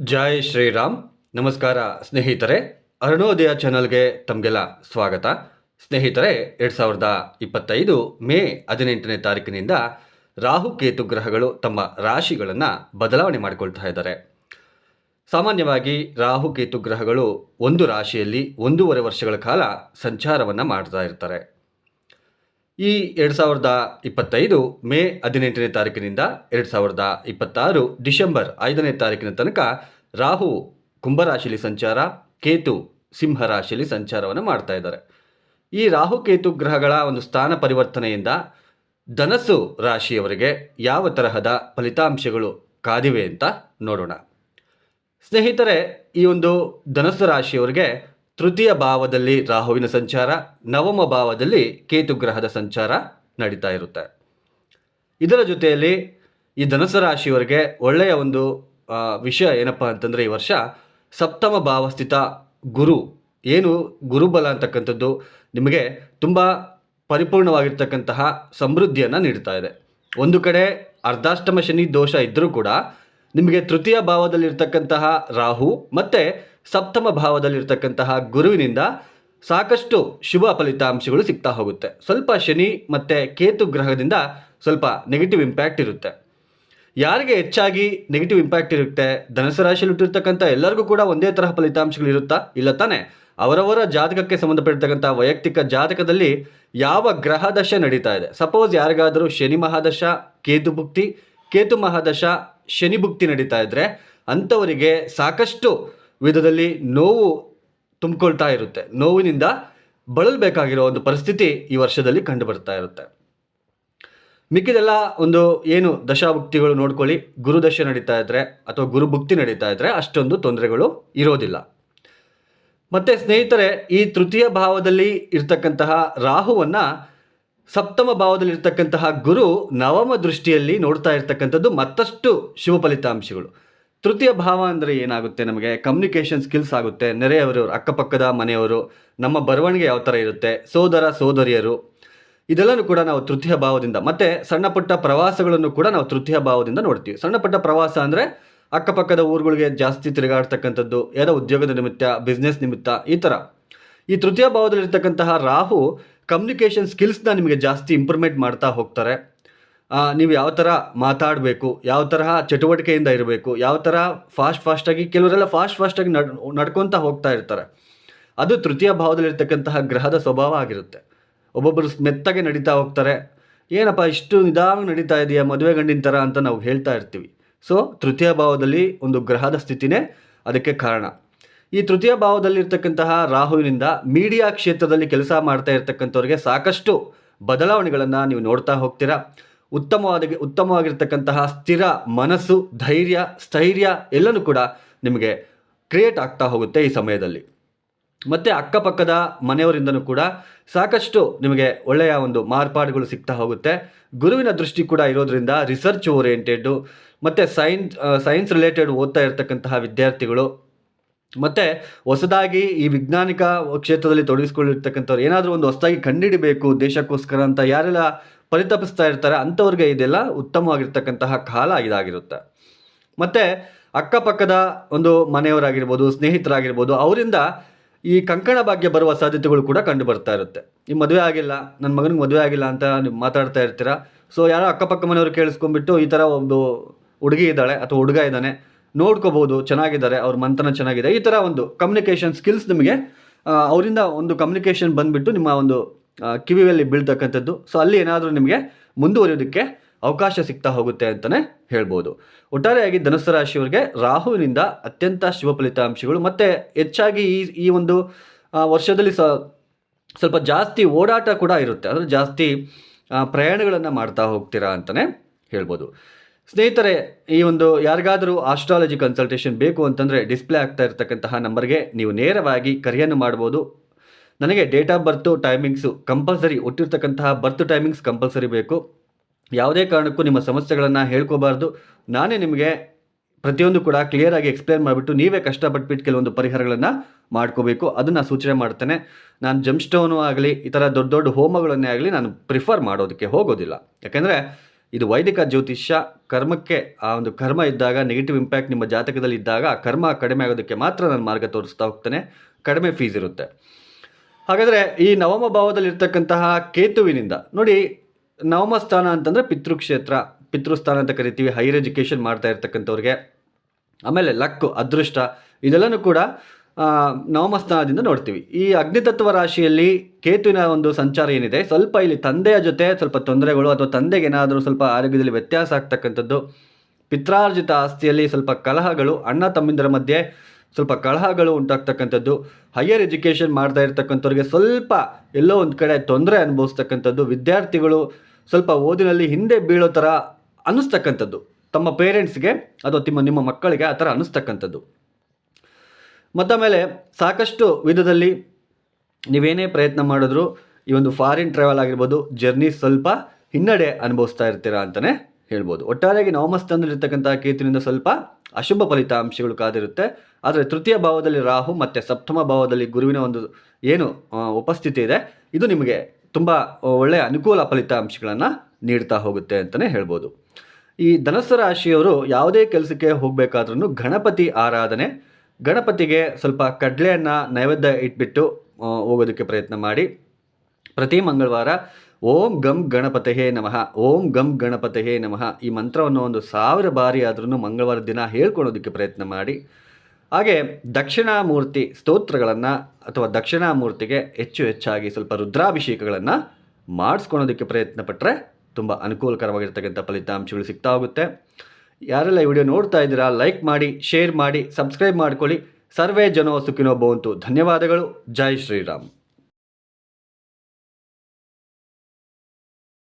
ಜೈ ಶ್ರೀರಾಮ್. ನಮಸ್ಕಾರ ಸ್ನೇಹಿತರೆ, ಅರುಣೋದಯ ಚಾನಲ್ಗೆ ತಮಗೆಲ್ಲ ಸ್ವಾಗತ. ಸ್ನೇಹಿತರೆ, ಎರಡು ಸಾವಿರದ ಇಪ್ಪತ್ತೈದು ಮೇ ಹದಿನೆಂಟನೇ ತಾರೀಕಿನಿಂದ ರಾಹುಕೇತು ಗ್ರಹಗಳು ತಮ್ಮ ರಾಶಿಗಳನ್ನು ಬದಲಾವಣೆ ಮಾಡಿಕೊಳ್ತಾ ಇದ್ದಾರೆ. ಸಾಮಾನ್ಯವಾಗಿ ರಾಹುಕೇತು ಗ್ರಹಗಳು ಒಂದು ರಾಶಿಯಲ್ಲಿ ಒಂದೂವರೆ ವರ್ಷಗಳ ಕಾಲ ಸಂಚಾರವನ್ನು ಮಾಡ್ತಾ ಇರ್ತಾರೆ. ಈ ಎರಡು ಸಾವಿರದ ಇಪ್ಪತ್ತೈದು ಮೇ ಹದಿನೆಂಟನೇ ತಾರೀಕಿನಿಂದ ಎರಡು ಸಾವಿರದ ಇಪ್ಪತ್ತಾರು ಡಿಸೆಂಬರ್ ಐದನೇ ತಾರೀಕಿನ ತನಕ ರಾಹು ಕುಂಭರಾಶಿಲಿ ಸಂಚಾರ, ಕೇತು ಸಿಂಹರಾಶಿಲಿ ಸಂಚಾರವನ್ನು ಮಾಡ್ತಾ ಇದ್ದಾರೆ. ಈ ರಾಹು ಕೇತು ಗ್ರಹಗಳ ಒಂದು ಸ್ಥಾನ ಪರಿವರ್ತನೆಯಿಂದ ಧನಸ್ಸು ರಾಶಿಯವರಿಗೆ ಯಾವ ತರಹದ ಫಲಿತಾಂಶಗಳು ಕಾದಿವೆ ಅಂತ ನೋಡೋಣ. ಸ್ನೇಹಿತರೆ, ಈ ಒಂದು ಧನಸ್ಸು ರಾಶಿಯವರಿಗೆ ತೃತೀಯ ಭಾವದಲ್ಲಿ ರಾಹುವಿನ ಸಂಚಾರ, ನವಮ ಭಾವದಲ್ಲಿ ಕೇತು ಗ್ರಹದ ಸಂಚಾರ ನಡೀತಾ ಇರುತ್ತೆ. ಇದರ ಜೊತೆಯಲ್ಲಿ ಈ ಧನಸ ರಾಶಿಯವರಿಗೆ ಒಳ್ಳೆಯ ಒಂದು ವಿಷಯ ಏನಪ್ಪ ಅಂತಂದರೆ ಈ ವರ್ಷ ಸಪ್ತಮ ಭಾವಸ್ಥಿತ ಗುರು. ಏನು ಗುರುಬಲ ಅಂತಕ್ಕಂಥದ್ದು ನಿಮಗೆ ತುಂಬ ಪರಿಪೂರ್ಣವಾಗಿರ್ತಕ್ಕಂತಹ ಸಮೃದ್ಧಿಯನ್ನು ನೀಡ್ತಾ ಇದೆ. ಒಂದು ಕಡೆ ಅರ್ಧಾಷ್ಟಮ ಶನಿ ದೋಷ ಇದ್ದರೂ ಕೂಡ ನಿಮಗೆ ತೃತೀಯ ಭಾವದಲ್ಲಿರ್ತಕ್ಕಂತಹ ರಾಹು ಮತ್ತು ಸಪ್ತಮ ಭಾವದಲ್ಲಿರ್ತಕ್ಕಂತಹ ಗುರುವಿನಿಂದ ಸಾಕಷ್ಟು ಶುಭ ಫಲಿತಾಂಶಗಳು ಸಿಗ್ತಾ ಹೋಗುತ್ತೆ. ಸ್ವಲ್ಪ ಶನಿ ಮತ್ತು ಕೇತು ಗ್ರಹದಿಂದ ಸ್ವಲ್ಪ ನೆಗೆಟಿವ್ ಇಂಪ್ಯಾಕ್ಟ್ ಇರುತ್ತೆ. ಯಾರಿಗೆ ಹೆಚ್ಚಾಗಿ ನೆಗೆಟಿವ್ ಇಂಪ್ಯಾಕ್ಟ್ ಇರುತ್ತೆ? ಧನಸು ರಾಶಿಯಲ್ಲಿ ಹುಟ್ಟಿರ್ತಕ್ಕಂಥ ಎಲ್ಲರಿಗೂ ಕೂಡ ಒಂದೇ ತರಹ ಫಲಿತಾಂಶಗಳು ಇರುತ್ತಾ? ಇಲ್ಲ ತಾನೆ. ಅವರವರ ಜಾತಕಕ್ಕೆ ಸಂಬಂಧಪಟ್ಟಿರ್ತಕ್ಕಂಥ ವೈಯಕ್ತಿಕ ಜಾತಕದಲ್ಲಿ ಯಾವ ಗ್ರಹ ದಶ ನಡೀತಾ ಇದೆ? ಸಪೋಸ್ ಯಾರಿಗಾದರೂ ಶನಿ ಮಹಾದಶ, ಕೇತು ಭುಕ್ತಿ, ಕೇತು ಮಹಾದಶ, ಶನಿ ಭುಕ್ತಿ ನಡೀತಾ ಇದ್ರೆ ಅಂಥವರಿಗೆ ಸಾಕಷ್ಟು ವಿಧದಲ್ಲಿ ನೋವು ತುಂಬಿಕೊಳ್ತಾ ಇರುತ್ತೆ. ನೋವಿನಿಂದ ಬಳಲಬೇಕಾಗಿರೋ ಒಂದು ಪರಿಸ್ಥಿತಿ ಈ ವರ್ಷದಲ್ಲಿ ಕಂಡು ಬರ್ತಾ ಇರುತ್ತೆ. ಮಿಕ್ಕಿದೆಲ್ಲ ಒಂದು ಏನು ದಶಾಭುಕ್ತಿಗಳು ನೋಡ್ಕೊಳ್ಳಿ. ಗುರುದಶೆ ನಡೀತಾ ಇದ್ರೆ ಅಥವಾ ಗುರುಭುಕ್ತಿ ನಡೀತಾ ಇದ್ರೆ ಅಷ್ಟೊಂದು ತೊಂದರೆಗಳು ಇರೋದಿಲ್ಲ. ಮತ್ತೆ ಸ್ನೇಹಿತರೆ, ಈ ತೃತೀಯ ಭಾವದಲ್ಲಿ ಇರ್ತಕ್ಕಂತಹ ರಾಹುವನ್ನ ಸಪ್ತಮ ಭಾವದಲ್ಲಿ ಇರ್ತಕ್ಕಂತಹ ಗುರು ನವಮ ದೃಷ್ಟಿಯಲ್ಲಿ ನೋಡ್ತಾ ಇರ್ತಕ್ಕಂಥದ್ದು ಮತ್ತಷ್ಟು ಶುಭ ಫಲಿತಾಂಶಗಳು. ತೃತೀಯ ಭಾವ ಅಂದರೆ ಏನಾಗುತ್ತೆ ನಮಗೆ? ಕಮ್ಯುನಿಕೇಷನ್ ಸ್ಕಿಲ್ಸ್ ಆಗುತ್ತೆ. ನೆರೆಯವರು, ಅಕ್ಕಪಕ್ಕದ ಮನೆಯವರು, ನಮ್ಮ ಬರವಣಿಗೆ ಯಾವ ಥರ ಇರುತ್ತೆ? ಸೋದರ, ಸೋದರಿಯರು. ಇದೆಲ್ಲನೂ ಕೂಡ ನಾವು ತೃತೀಯ ಭಾವದಿಂದ. ಮತ್ತೆ ಸಣ್ಣ ಪುಟ್ಟ ಪ್ರವಾಸಗಳನ್ನು ಕೂಡ ನಾವು ತೃತೀಯ ಭಾವದಿಂದ ನೋಡ್ತೀವಿ. ಸಣ್ಣ ಪುಟ್ಟ ಪ್ರವಾಸ ಅಂದರೆ ಅಕ್ಕಪಕ್ಕದ ಊರುಗಳಿಗೆ ಜಾಸ್ತಿ ತಿರುಗಾಡ್ತಕ್ಕಂಥದ್ದು ಏನೋ ಉದ್ಯೋಗದ ನಿಮಿತ್ತ ಬಿಸ್ನೆಸ್ ನಿಮಿತ್ತ, ಈ ಥರ ಈ ತೃತೀಯ ಭಾವದಲ್ಲಿರ್ತಕ್ಕಂತಹ ರಾಹು ಕಮ್ಯುನಿಕೇಷನ್ ಸ್ಕಿಲ್ಸ್ನ ನಿಮಗೆ ಜಾಸ್ತಿ ಇಂಪ್ರೂವ್ಮೆಂಟ್ ಮಾಡ್ತಾ ಹೋಗ್ತಾರೆ. ನೀವು ಯಾವ ಥರ ಮಾತಾಡಬೇಕು, ಯಾವ ತರಹ ಚಟುವಟಿಕೆಯಿಂದ ಇರಬೇಕು, ಯಾವ ಥರ ಫಾಸ್ಟ್ ಫಾಸ್ಟಾಗಿ ಕೆಲವರೆಲ್ಲ ಫಾಸ್ಟ್ ಫಾಸ್ಟಾಗಿ ನಡ್, ನಡ್ಕೊತಾ ಹೋಗ್ತಾ ಇರ್ತಾರೆ. ಅದು ತೃತೀಯ ಭಾವದಲ್ಲಿರ್ತಕ್ಕಂತಹ ಗ್ರಹದ ಸ್ವಭಾವ ಆಗಿರುತ್ತೆ. ಒಬ್ಬೊಬ್ಬರು ಮೆತ್ತಗೆ ನಡೀತಾ ಹೋಗ್ತಾರೆ. ಏನಪ್ಪ, ಇಷ್ಟು ನಿಧಾನ ನಡೀತಾ ಇದೆಯಾ, ಮದುವೆ ಗಂಡಿನ ಥರ ಅಂತ ನಾವು ಹೇಳ್ತಾ ಇರ್ತೀವಿ. ಸೊ ತೃತೀಯ ಭಾವದಲ್ಲಿ ಒಂದು ಗ್ರಹದ ಸ್ಥಿತಿನೇ ಅದಕ್ಕೆ ಕಾರಣ. ಈ ತೃತೀಯ ಭಾವದಲ್ಲಿರ್ತಕ್ಕಂತಹ ರಾಹುವಿನಿಂದ ಮೀಡಿಯಾ ಕ್ಷೇತ್ರದಲ್ಲಿ ಕೆಲಸ ಮಾಡ್ತಾ ಇರ್ತಕ್ಕಂಥವ್ರಿಗೆ ಸಾಕಷ್ಟು ಬದಲಾವಣೆಗಳನ್ನು ನೀವು ನೋಡ್ತಾ ಹೋಗ್ತೀರಾ. ಉತ್ತಮವಾದ, ಉತ್ತಮವಾಗಿರ್ತಕ್ಕಂತಹ ಸ್ಥಿರ ಮನಸ್ಸು, ಧೈರ್ಯ, ಸ್ಥೈರ್ಯ ಎಲ್ಲನೂ ಕೂಡ ನಿಮಗೆ ಕ್ರಿಯೇಟ್ ಆಗ್ತಾ ಹೋಗುತ್ತೆ ಈ ಸಮಯದಲ್ಲಿ. ಮತ್ತು ಅಕ್ಕಪಕ್ಕದ ಮನೆಯವರಿಂದನೂ ಕೂಡ ಸಾಕಷ್ಟು ನಿಮಗೆ ಒಳ್ಳೆಯ ಒಂದು ಮಾರ್ಪಾಡುಗಳು ಸಿಗ್ತಾ ಹೋಗುತ್ತೆ. ಗುರುವಿನ ದೃಷ್ಟಿ ಕೂಡ ಇರೋದ್ರಿಂದ ರಿಸರ್ಚ್ ಓರಿಯೆಂಟೆಡ್ಡು ಮತ್ತು ಸೈನ್ಸ್ ಸೈನ್ಸ್ ರಿಲೇಟೆಡ್ ಓದ್ತಾ ಇರತಕ್ಕಂತಹ ವಿದ್ಯಾರ್ಥಿಗಳು, ಮತ್ತು ಹೊಸದಾಗಿ ಈ ವಿಜ್ಞಾನಿಕ ಕ್ಷೇತ್ರದಲ್ಲಿ ತೊಡಗಿಸ್ಕೊಂಡಿರ್ತಕ್ಕಂಥವ್ರು ಏನಾದರೂ ಒಂದು ಹೊಸದಾಗಿ ಕಂಡುಹಿಡಿಬೇಕು ದೇಶಕ್ಕೋಸ್ಕರ ಅಂತ ಯಾರೆಲ್ಲ ಪರಿತಪಿಸ್ತಾ ಇರ್ತಾರೆ, ಅಂಥವ್ರಿಗೆ ಇದೆಲ್ಲ ಉತ್ತಮವಾಗಿರ್ತಕ್ಕಂತಹ ಕಾಲ ಇದಾಗಿರುತ್ತೆ. ಮತ್ತು ಅಕ್ಕಪಕ್ಕದ ಒಂದು ಮನೆಯವರಾಗಿರ್ಬೋದು, ಸ್ನೇಹಿತರಾಗಿರ್ಬೋದು, ಅವರಿಂದ ಈ ಕಂಕಣ ಭಾಗ್ಯ ಬರುವ ಸಾಧ್ಯತೆಗಳು ಕೂಡ ಕಂಡು ಬರ್ತಾ ಇರುತ್ತೆ. ಈ ಮದುವೆ ಆಗಿಲ್ಲ ನನ್ನ ಮಗನಿಗೆ ಮದುವೆ ಆಗಿಲ್ಲ ಅಂತ ನೀವು ಮಾತಾಡ್ತಾ ಇರ್ತೀರಾ? ಸೊ ಯಾರೋ ಅಕ್ಕಪಕ್ಕ ಮನೆಯವರು ಕೇಳಿಸ್ಕೊಂಡ್ಬಿಟ್ಟು ಈ ಥರ ಒಂದು ಹುಡುಗಿ ಇದ್ದಾಳೆ ಅಥವಾ ಹುಡುಗ ಇದ್ದಾನೆ, ನೋಡ್ಕೋಬೋದು, ಚೆನ್ನಾಗಿದ್ದಾರೆ, ಅವ್ರ ಮಂತನ ಚೆನ್ನಾಗಿದೆ. ಈ ಥರ ಒಂದು ಕಮ್ಯುನಿಕೇಷನ್ ಸ್ಕಿಲ್ಸ್ ನಿಮಗೆ ಅವರಿಂದ ಒಂದು ಕಮ್ಯುನಿಕೇಷನ್ ಬಂದುಬಿಟ್ಟು ನಿಮ್ಮ ಒಂದು ಕಿವಿಯಲ್ಲಿ ಬೀಳ್ತಕ್ಕಂಥದ್ದು. ಸೊ ಅಲ್ಲಿ ಏನಾದರೂ ನಿಮಗೆ ಮುಂದುವರಿಯೋದಕ್ಕೆ ಅವಕಾಶ ಸಿಗ್ತಾ ಹೋಗುತ್ತೆ ಅಂತಲೇ ಹೇಳ್ಬೋದು. ಒಟ್ಟಾರೆಯಾಗಿ ಧನುಸ್ಸು ರಾಶಿಯವರಿಗೆ ರಾಹುವಿನಿಂದ ಅತ್ಯಂತ ಶುಭ ಫಲಿತಾಂಶಗಳು ಮತ್ತು ಹೆಚ್ಚಾಗಿ ಈ ಈ ಒಂದು ವರ್ಷದಲ್ಲಿ ಸ್ವಲ್ಪ ಜಾಸ್ತಿ ಓಡಾಟ ಕೂಡ ಇರುತ್ತೆ. ಅಂದರೆ ಜಾಸ್ತಿ ಪ್ರಯಾಣಗಳನ್ನು ಮಾಡ್ತಾ ಹೋಗ್ತೀರಾ ಅಂತಲೇ ಹೇಳ್ಬೋದು. ಸ್ನೇಹಿತರೆ, ಈ ಒಂದು ಯಾರಿಗಾದರೂ ಆಸ್ಟ್ರಾಲಜಿ ಕನ್ಸಲ್ಟೇಷನ್ ಬೇಕು ಅಂತಂದರೆ ಡಿಸ್ಪ್ಲೇ ಆಗ್ತಾ ಇರತಕ್ಕಂತಹ ನಂಬರ್ಗೆ ನೀವು ನೇರವಾಗಿ ಕರೆಯನ್ನು ಮಾಡ್ಬೋದು. ನನಗೆ date of birth timings compulsory, ಒಟ್ಟಿರ್ತಕ್ಕಂತಹ birth timings compulsory ಬೇಕು. ಯಾವುದೇ ಕಾರಣಕ್ಕೂ ನಿಮ್ಮ ಸಮಸ್ಯೆಗಳನ್ನು ಹೇಳ್ಕೋಬಾರ್ದು. ನಾನೇ ನಿಮಗೆ ಪ್ರತಿಯೊಂದು ಕೂಡ ಕ್ಲಿಯರಾಗಿ ಎಕ್ಸ್ಪ್ಲೇನ್ ಮಾಡಿಬಿಟ್ಟು ನೀವೇ ಕಷ್ಟಪಟ್ಬಿಟ್ಟು ಕೆಲವೊಂದು ಪರಿಹಾರಗಳನ್ನು ಮಾಡ್ಕೋಬೇಕು. ಅದನ್ನು ಸೂಚನೆ ಮಾಡ್ತೇನೆ. ನಾನು ಜಮ್ ಆಗಲಿ, ಈ ಥರ ದೊಡ್ಡ ದೊಡ್ಡ ಹೋಮಗಳನ್ನೇ ಆಗಲಿ ನಾನು ಪ್ರಿಫರ್ ಮಾಡೋದಕ್ಕೆ ಹೋಗೋದಿಲ್ಲ. ಯಾಕೆಂದರೆ ಇದು ವೈದಿಕ ಜ್ಯೋತಿಷ್ಯ, ಕರ್ಮಕ್ಕೆ ಆ ಒಂದು ಕರ್ಮ ಇದ್ದಾಗ ನೆಗೆಟಿವ್ ಇಂಪ್ಯಾಕ್ಟ್ ನಿಮ್ಮ ಜಾತಕದಲ್ಲಿ ಇದ್ದಾಗ ಕರ್ಮ ಕಡಿಮೆ ಆಗೋದಕ್ಕೆ ಮಾತ್ರ ನಾನು ಮಾರ್ಗ ತೋರಿಸ್ತಾ ಹೋಗ್ತೇನೆ. ಕಡಿಮೆ ಫೀಸ್ ಇರುತ್ತೆ. ಹಾಗಾದರೆ ಈ ನವಮ ಭಾವದಲ್ಲಿರ್ತಕ್ಕಂತಹ ಕೇತುವಿನಿಂದ, ನೋಡಿ ನವಮ ಸ್ಥಾನ ಅಂತಂದರೆ ಪಿತೃಕ್ಷೇತ್ರ, ಪಿತೃಸ್ಥಾನ ಅಂತ ಕರಿತೀವಿ ಹೈಯರ್ ಎಜುಕೇಷನ್ ಮಾಡ್ತಾ ಇರ್ತಕ್ಕಂಥವ್ರಿಗೆ. ಆಮೇಲೆ ಲಕ್ಕು, ಅದೃಷ್ಟ, ಇದೆಲ್ಲನೂ ಕೂಡ ನವಮ ಸ್ಥಾನದಿಂದ ನೋಡ್ತೀವಿ. ಈ ಅಗ್ನಿತತ್ವ ರಾಶಿಯಲ್ಲಿ ಕೇತುವಿನ ಒಂದು ಸಂಚಾರ ಏನಿದೆ, ಸ್ವಲ್ಪ ಇಲ್ಲಿ ತಂದೆಯ ಜೊತೆ ಸ್ವಲ್ಪ ತೊಂದರೆಗಳು ಅಥವಾ ತಂದೆಗೆ ಏನಾದರೂ ಸ್ವಲ್ಪ ಆರೋಗ್ಯದಲ್ಲಿ ವ್ಯತ್ಯಾಸ ಆಗ್ತಕ್ಕಂಥದ್ದು, ಪಿತ್ರಾರ್ಜಿತ ಆಸ್ತಿಯಲ್ಲಿ ಸ್ವಲ್ಪ ಕಲಹಗಳು, ಅಣ್ಣ ತಮ್ಮಿಂದರ ಮಧ್ಯೆ ಸ್ವಲ್ಪ ಕಳಹಗಳು ಉಂಟಾಗ್ತಕ್ಕಂಥದ್ದು ಹೈಯರ್ ಎಜುಕೇಷನ್ ಮಾಡ್ತಾ ಇರ್ತಕ್ಕಂಥವ್ರಿಗೆ ಸ್ವಲ್ಪ ಎಲ್ಲೋ ಒಂದು ಕಡೆ ತೊಂದರೆ ಅನುಭವಿಸ್ತಕ್ಕಂಥದ್ದು, ವಿದ್ಯಾರ್ಥಿಗಳು ಸ್ವಲ್ಪ ಓದಿನಲ್ಲಿ ಹಿಂದೆ ಬೀಳೋ ಥರ ಅನ್ನಿಸ್ತಕ್ಕಂಥದ್ದು. ತಮ್ಮ ಪೇರೆಂಟ್ಸ್ಗೆ ಅಥವಾ ನಿಮ್ಮ ನಿಮ್ಮ ಮಕ್ಕಳಿಗೆ ಆ ಥರ ಅನ್ನಿಸ್ತಕ್ಕಂಥದ್ದು. ಮತ್ತಮೇಲೆ ಸಾಕಷ್ಟು ವಿಧದಲ್ಲಿ ನೀವೇನೇ ಪ್ರಯತ್ನ ಮಾಡಿದ್ರು ಈ ಒಂದು ಫಾರಿನ್ ಟ್ರಾವೆಲ್ ಆಗಿರ್ಬೋದು ಜರ್ನಿ ಸ್ವಲ್ಪ ಹಿನ್ನಡೆ ಅನುಭವಿಸ್ತಾ ಇರ್ತೀರಾ ಅಂತಲೇ ಹೇಳ್ಬೋದು. ಒಟ್ಟಾರೆಯಾಗಿ ನವಮಸ್ಥಾನದಲ್ಲಿರ್ತಕ್ಕಂಥ ಕೇತುವಿನಿಂದ ಸ್ವಲ್ಪ ಅಶುಭ ಫಲಿತಾಂಶಗಳು ಕಾದಿರುತ್ತೆ. ಆದರೆ ತೃತೀಯ ಭಾವದಲ್ಲಿ ರಾಹು ಮತ್ತು ಸಪ್ತಮ ಭಾವದಲ್ಲಿ ಗುರುವಿನ ಒಂದು, ಏನು ಉಪಸ್ಥಿತಿ ಇದೆ. ಇದು ನಿಮಗೆ ತುಂಬ ಒಳ್ಳೆಯ ಅನುಕೂಲ ಫಲಿತಾಂಶಗಳನ್ನು ನೀಡ್ತಾ ಹೋಗುತ್ತೆ ಅಂತಲೇ ಹೇಳ್ಬೋದು. ಈ ಧನಸ್ಸು ರಾಶಿಯವರು ಯಾವುದೇ ಕೆಲಸಕ್ಕೆ ಹೋಗಬೇಕಾದ್ರೂ ಗಣಪತಿ ಆರಾಧನೆ, ಗಣಪತಿಗೆ ಸ್ವಲ್ಪ ಕಡಲೆಯನ್ನು ನೈವೇದ್ಯ ಇಟ್ಬಿಟ್ಟು ಹೋಗೋದಕ್ಕೆ ಪ್ರಯತ್ನ ಮಾಡಿ. ಪ್ರತಿ ಮಂಗಳವಾರ ಓಂ ಗಂ ಗಣಪತಹೇ ನಮಃ. ಓಂ ಗಂ ಗಣಪತಹೇ ನಮಃ. ಈ ಮಂತ್ರವನ್ನು ಒಂದು ಸಾವಿರ ಬಾರಿ ಆದ್ರೂ ಮಂಗಳವಾರ ದಿನ ಹೇಳ್ಕೊಳೋದಕ್ಕೆ ಪ್ರಯತ್ನ ಮಾಡಿ. ಹಾಗೆ ದಕ್ಷಿಣಾಮೂರ್ತಿ ಸ್ತೋತ್ರಗಳನ್ನು ಅಥವಾ ದಕ್ಷಿಣಾಮೂರ್ತಿಗೆ ಹೆಚ್ಚು ಹೆಚ್ಚಾಗಿ ಸ್ವಲ್ಪ ರುದ್ರಾಭಿಷೇಕಗಳನ್ನು ಮಾಡಿಸ್ಕೊಳೋದಕ್ಕೆ ಪ್ರಯತ್ನ ಪಟ್ಟರೆ ತುಂಬ ಅನುಕೂಲಕರವಾಗಿರ್ತಕ್ಕಂಥ ಫಲಿತಾಂಶಗಳು ಸಿಗ್ತಾ ಹೋಗುತ್ತೆ. ಯಾರೆಲ್ಲ ಈ ವಿಡಿಯೋ ನೋಡ್ತಾ ಇದ್ದೀರಾ, ಲೈಕ್ ಮಾಡಿ, ಶೇರ್ ಮಾಡಿ, ಸಬ್ಸ್ಕ್ರೈಬ್ ಮಾಡ್ಕೊಳ್ಳಿ. ಸರ್ವೇ ಜನೋ ಸುಖಿನೋ ಭವಂತು. ಧನ್ಯವಾದಗಳು. ಜೈ ಶ್ರೀರಾಮ್.